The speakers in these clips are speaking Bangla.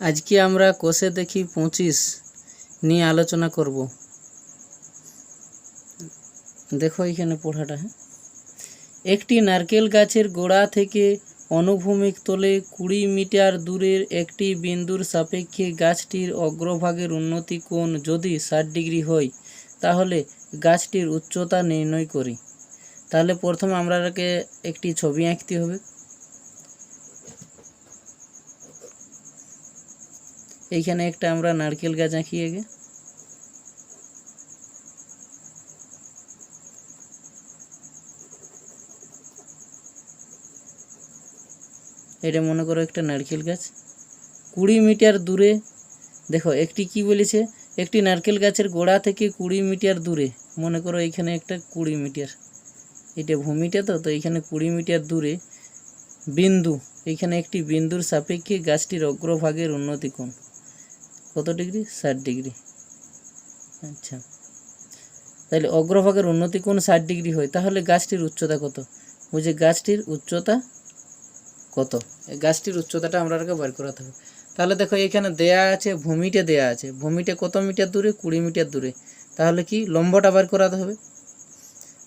আজকে আমরা কোষে দেখি পঁচিশ নিয়ে আলোচনা করব। দেখো এখানে পড়াটা হ্যাঁ? একটি নারকেল গাছের গোড়া থেকে অনুভূমিক তলে কুড়ি মিটার দূরের একটি বিন্দুর সাপেক্ষে গাছটির অগ্রভাগের উন্নতি কোণ যদি ষাট ডিগ্রি হয়, তাহলে গাছটির উচ্চতা নির্ণয় করি। তাহলে প্রথমে আমরাকে একটি ছবি আঁকতে হবে। এইখানে একটা আমরা নারকেল গাছ আঁকি আগে। এটা মনে করো একটা নারকেল গাছ। কুড়ি মিটার দূরে, দেখো একটি কি বলেছে? একটি নারকেল গাছের গোড়া থেকে কুড়ি মিটার দূরে, মনে করো এখানে একটা কুড়ি মিটার। এটা ভূমিটা তো তো এখানে কুড়ি মিটার দূরে। বিন্দু, এখানে একটি বিন্দুর সাপেক্ষে গাছটির অগ্রভাগের উন্নতি কোণ কত ডিগ্রি? ষাট ডিগ্রি। আচ্ছা। তাহলে অগ্রভাগের উন্নতি কোণ ষাট ডিগ্রি হয়? তাহলে গাছটির উচ্চতা কত? বুঝে গাছটির উচ্চতা কত? গাছটির উচ্চতাটা আমরা আগে বার করাতে হবে। তাহলে দেখো এখানে দেয়া আছে ভূমিটা দেয়া আছে। ভূমিটা কত মিটার দূরে? কুড়ি মিটার দূরে। তাহলে কি লম্বটা বার করাতে হবে?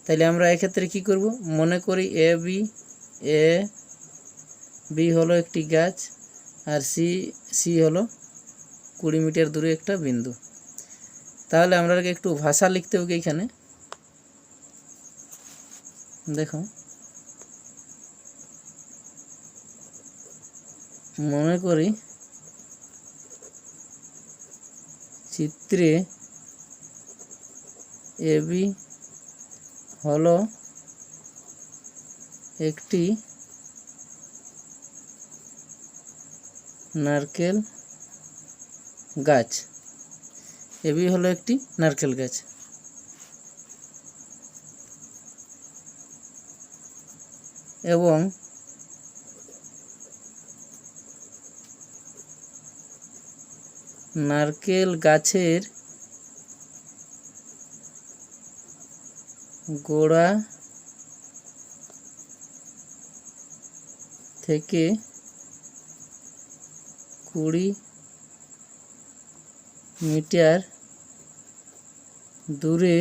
তাহলে আমরা এক্ষেত্রে কি করব? মনে করি এ বি এ বি হলো একটি গাছ আর সি সি হলো কুড়ি মিটার দূরে একটা বিন্দু। তাহলে আমরা একটু ভাষা লিখতে হবে এখানে। দেখো। মনে করি চিত্রে এবি হল একটি নারকেল গাছ। এবি হলো একটি নারকেল গাছ। এবং নারকেল গাছের গোড়া থেকে কুড়ি মিটার দূরে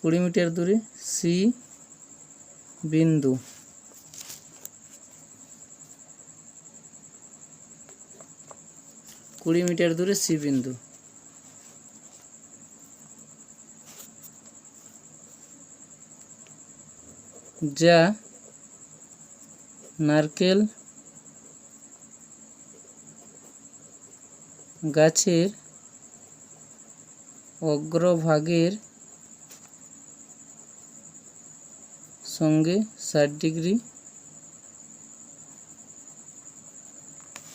কুড়ি মিটার দূরে সি বিন্দু। কুড়ি মিটার দূরে সি বিন্দু। যা নারকেল গাছের অগ্রভাগের সঙ্গে ষাট ডিগ্রি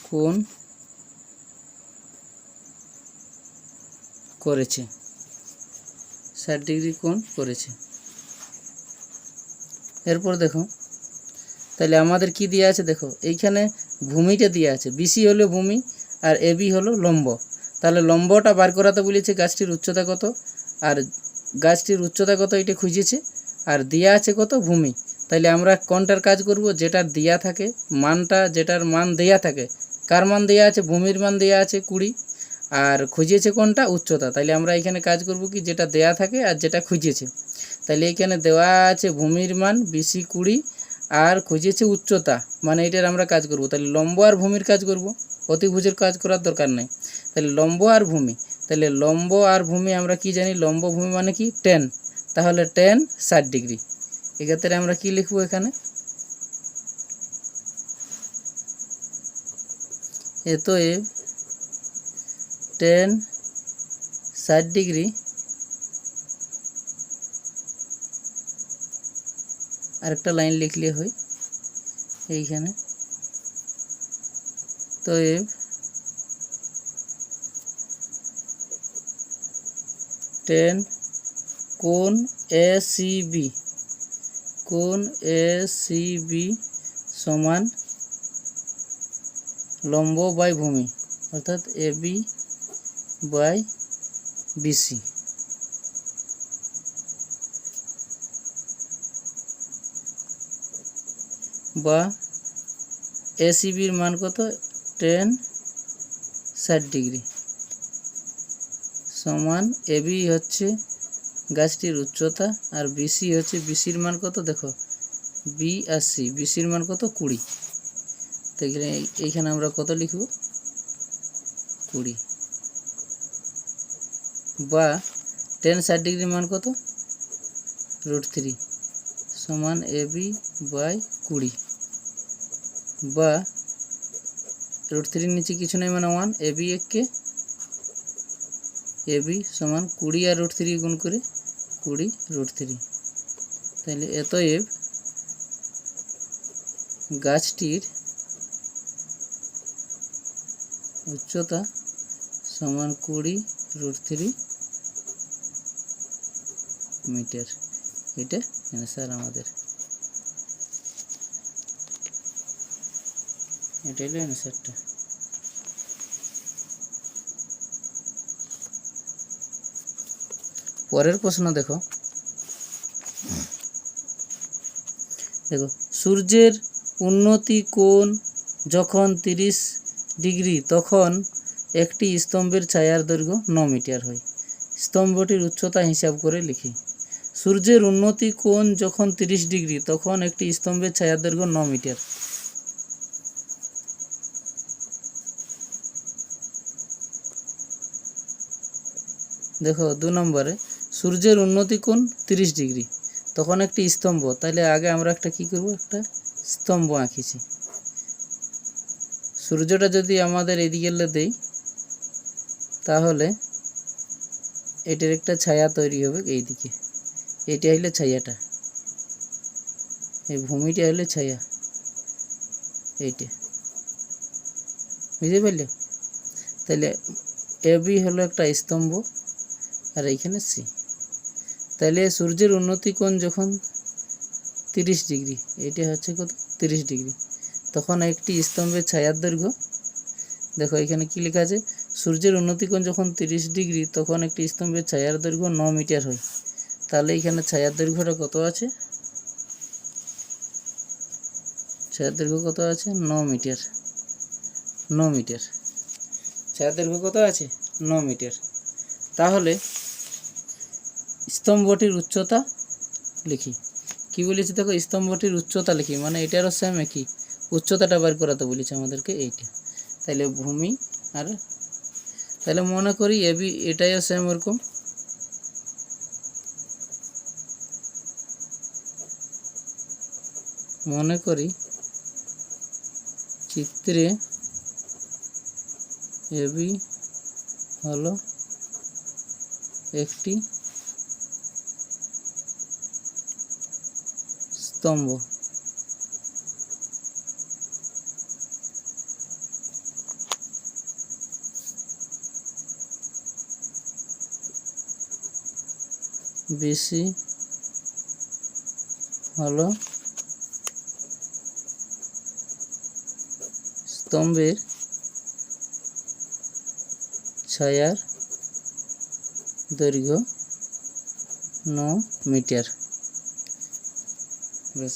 কোণ করেছে। ষাট ডিগ্রি কোণ করেছে। এরপর দেখো তাহলে আমাদের কি দেওয়া আছে দেখো, এইখানে ভূমিটা দেওয়া আছে বিসি হলো ভূমি আর এবি হলো লম্ব। তাহলে লম্বটা বার করাতে বলেছে গাছটির উচ্চতা কত, আর গাছটির উচ্চতা কত এটা খুঁজেছে, আর দেওয়া আছে কত ভূমি। তাহলে আমরা কোনটার কাজ করব, যেটার দেয়া থাকে, মানটা যেটার মান দেয়া থাকে, কার মান দেয়া আছে, ভূমির মান দেয়া আছে কুড়ি, আর খুঁজেছে কোনটা, উচ্চতা। তাহলে আমরা এখানে কাজ করব কি, যেটা দেয়া থাকে আর যেটা খুঁজেছে। তাহলে এখানে দেওয়া আছে ভূমির মান বিসি কুড়ি আর খুঁজেছে উচ্চতা মানে এটার আমরা কাজ করব। তাহলে লম্ব আর ভূমির কাজ করব, অতিভুজের কাজ করার দরকার নাই। তাহলে লম্ব আর ভূমি, তাহলে লম্ব আর ভূমি আমরা কি জানি? লম্ব ভূমি মানে কি? টেন তাহলে টেন ষাট ডিগ্রি। এক্ষেত্রে আমরা কি লিখব এখানে? এতএ টেন ষাট ডিগ্রি আরেকটা লাইন লিখলে হয়। এইখানে। তো টেন কোন এ সি কোন এ সি বি সমান লম্ব বাই ভূমি, অর্থাৎ এ বি বাই বিসি বা এসিবির মান কত? টেন ষাট ডিগ্রি। সমান এবি হচ্ছে গাছটির উচ্চতা আর বিসি হচ্ছে বিসির মান কত? দেখো বি আর সি বিসির মান কত? কুড়ি। এখানে এইখানে আমরা কত লিখব? কুড়ি। বা টেন ষাট ডিগ্রি মান কত? Root three. সমান এ বি বাই কুড়ি। বা রুট থ্রির নিচে কিছু নেই মানে ওয়ান এ বি এককে এ বি সমান কুড়ি আর রুট থ্রি গুণ করে কুড়ি রুট থ্রি। তাহলে এতএব গাছটির উচ্চতা সমান কুড়ি রুট থ্রি মিটার। এটা অ্যান্সার আমাদের। এটা হলো অ্যান্সারটা পরের প্রশ্ন দেখো। দেখো, সূর্যের উন্নতি কোণ যখন তিরিশ ডিগ্রি, তখন একটি স্তম্ভের ছায়ার দৈর্ঘ্য ন মিটার হয়। স্তম্ভটির উচ্চতা হিসাব করে লিখি। সূর্যের উন্নতি কোণ যখন তিরিশ ডিগ্রি, তখন একটি স্তম্ভের ছায়ার দৈর্ঘ্য ন মিটার। দেখো, দু নম্বরে, সূর্যের উন্নতি কোণ তিরিশ ডিগ্রি। তখন একটি স্তম্ভ তাহলে আগে আমরা একটা কি করব? একটা স্তম্ভ আঁকিছি। সূর্যটা যদি আমাদের এদিকে দেই, তাহলে এটার একটা ছায়া তৈরি হবে এই দিকে এটা হইলে ছায়াটা। এই ভূমিটা হলে ছায়া। এইটা। বুঝতে পারলে? তাহলে এ বি হলো একটা স্তম্ভ। আর এইখানে সি তাহলে সূর্যের উন্নতি কোণ যখন তিরিশ ডিগ্রি, এটা হচ্ছে কত? তিরিশ ডিগ্রি। তখন একটি স্তম্ভের ছায়ার দৈর্ঘ্য। দেখো এখানে কি লেখা আছে? সূর্যের উন্নতি কোণ যখন তিরিশ ডিগ্রি, তখন একটি স্তম্ভের ছায়ার দৈর্ঘ্য ন মিটার হয়। তাহলে এখানে ছায়ার দৈর্ঘ্যটা কত আছে? ছায়ার দৈর্ঘ্য কত আছে? ন মিটার। ন মিটার। ছায়ার দৈর্ঘ্য কত আছে? ন মিটার। তাহলে স্তম্ভটির উচ্চতা লিখি। কি বলেছি দেখো? স্তম্ভটির উচ্চতা লিখি। মানে এটারও সেম একই। উচ্চতাটা বার করাতে বলেছে আমাদেরকে এইটা। তাহলে ভূমি আর তাহলে মনে করি এবি এটাইও সেম ওরকম। মনে করি চিত্রে এবি হলো একটি স্তম্ভ। বিসি হলো স্তম্ভের ছায়ার দৈর্ঘ্য ন মিটার। বেশ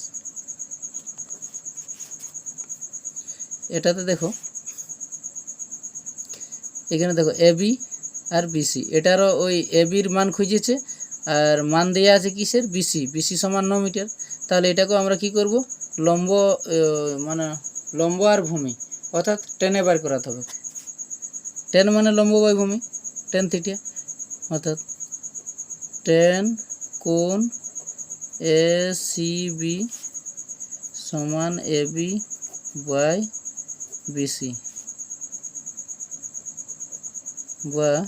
এটাতে দেখো, এখানে দেখো এবি আর বিসি এটারও ওই এবির মান খুঁজেছে, আর মান দেওয়া আছে কিসের? বিসি বিসি সমান ন মিটার। তাহলে এটাকেও আমরা কি করব? লম্ব মানে লম্ব আর ভূমি, অর্থাৎ টেনে বার করাতে হবে। টেন মানে লম্ব বাই ভূমি টেন থিটিয়া অর্থাৎ টেন কোণ এ সি বি সমান এ বি বাই বিসি বা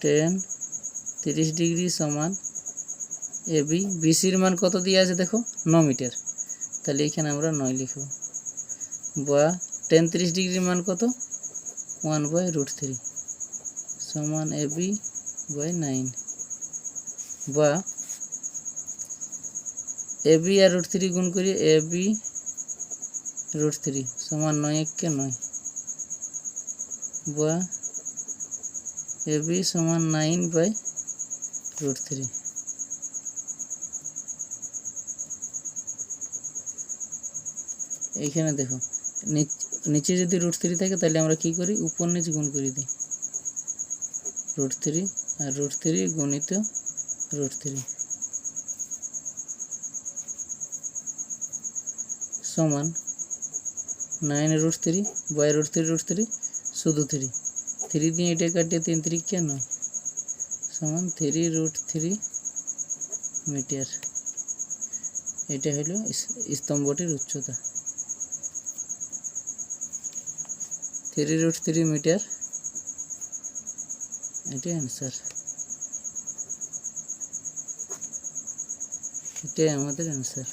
টেন তিরিশ ডিগ্রি সমান এ বি বিসির মান কত দিয়ে আছে দেখো? ন মিটার। তাহলে এখানে আমরা নয় লিখব। বা টেন তিরিশ ডিগ্রির মান কত? One by root three. সমান এ বি বাই নাইন। বা এ বি আর রুট থ্রি গুণ করি এ বি রুট থ্রি সমান নয় এককে নয় বা এ বি সমান নাইন বাই রুট থ্রি এইখানে দেখো, নিচে যদি রুট থ্রি থাকে, তাহলে আমরা কি করি? উপর নিচ গুণ করে দিই। রুট থ্রি আর রুট থ্রি গুণিত রুট থ্রি সমান nine root three by root three root three শুধু থ্রি থ্রি দিয়ে এটা কাটিয়ে তিন থ্রি কে নয়। সমান থ্রি রুট থ্রি মিটার এটা হলো স্তম্ভটির উচ্চতা। থ্রি রুট থ্রি মিটার এটাই অ্যান্সার এটাই আমাদের অ্যান্সার